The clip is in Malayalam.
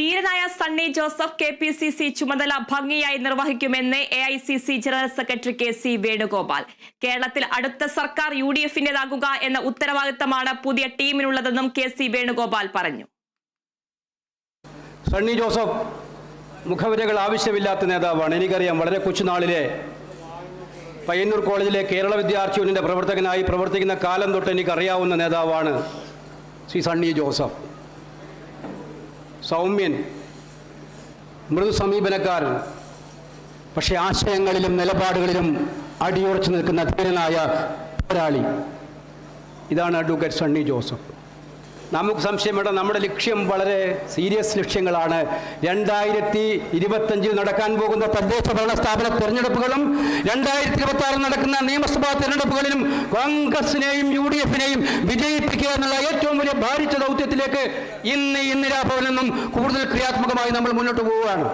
ധീരനായ Sunny Joseph K P C C ചുമതല ഭംഗിയായി നിർവഹിക്കുമെന്ന് A I C C general secretary K C Venugopal. കേരളത്തിൽ അടുത്ത സർക്കാർ യു ഡി എഫിന്റേതാകുക എന്ന ഉത്തരവാദിത്തമാണ് പുതിയ ടീമിനുള്ളതെന്നും കെ സി വേണുഗോപാൽ പറഞ്ഞു. സണ്ണി ജോസഫ് മുഖവരകൾ ആവശ്യമില്ലാത്ത നേതാവാണ്. എനിക്കറിയാം വളരെ കൊച്ചുനാളിലെ പയ്യന്നൂർ കോളേജിലെ കേരള വിദ്യാർത്ഥി യൂണിയന്റെ പ്രവർത്തകനായി പ്രവർത്തിക്കുന്ന കാലം തൊട്ട് എനിക്കറിയാവുന്ന നേതാവാണ് ശ്രീ സണ്ണി ജോസഫ്. സൗമ്യൻ മൃദു സമീപനക്കാരൻ പക്ഷേ ആശയങ്ങളിലും നിലപാടുകളിലും അടിയുറച്ചു നിൽക്കുന്ന ധീരനായ പോരാളി. ഇതാണ് അഡ്വക്കേറ്റ് സണ്ണി ജോസഫ്. നമുക്ക് സംശയം വേണ്ട. നമ്മുടെ ലക്ഷ്യം വളരെ സീരിയസ് ലക്ഷ്യങ്ങളാണ്. രണ്ടായിരത്തി ഇരുപത്തഞ്ചിൽ നടക്കാൻ പോകുന്ന തദ്ദേശ ഭരണ സ്ഥാപന തെരഞ്ഞെടുപ്പുകളും രണ്ടായിരത്തി ഇരുപത്തി ആറിൽ നടക്കുന്ന നിയമസഭാ തെരഞ്ഞെടുപ്പുകളിലും കോൺഗ്രസിനെയും യു ഡി എഫിനെയും വിജയിപ്പിക്കുക എന്നുള്ള ഏറ്റവും വലിയ ഭാരിച്ച ദൗത്യത്തിലേക്ക് ഇന്ന് നിന്നും കൂടുതൽ ക്രിയാത്മകമായി നമ്മൾ മുന്നോട്ട് പോവുകയാണ്.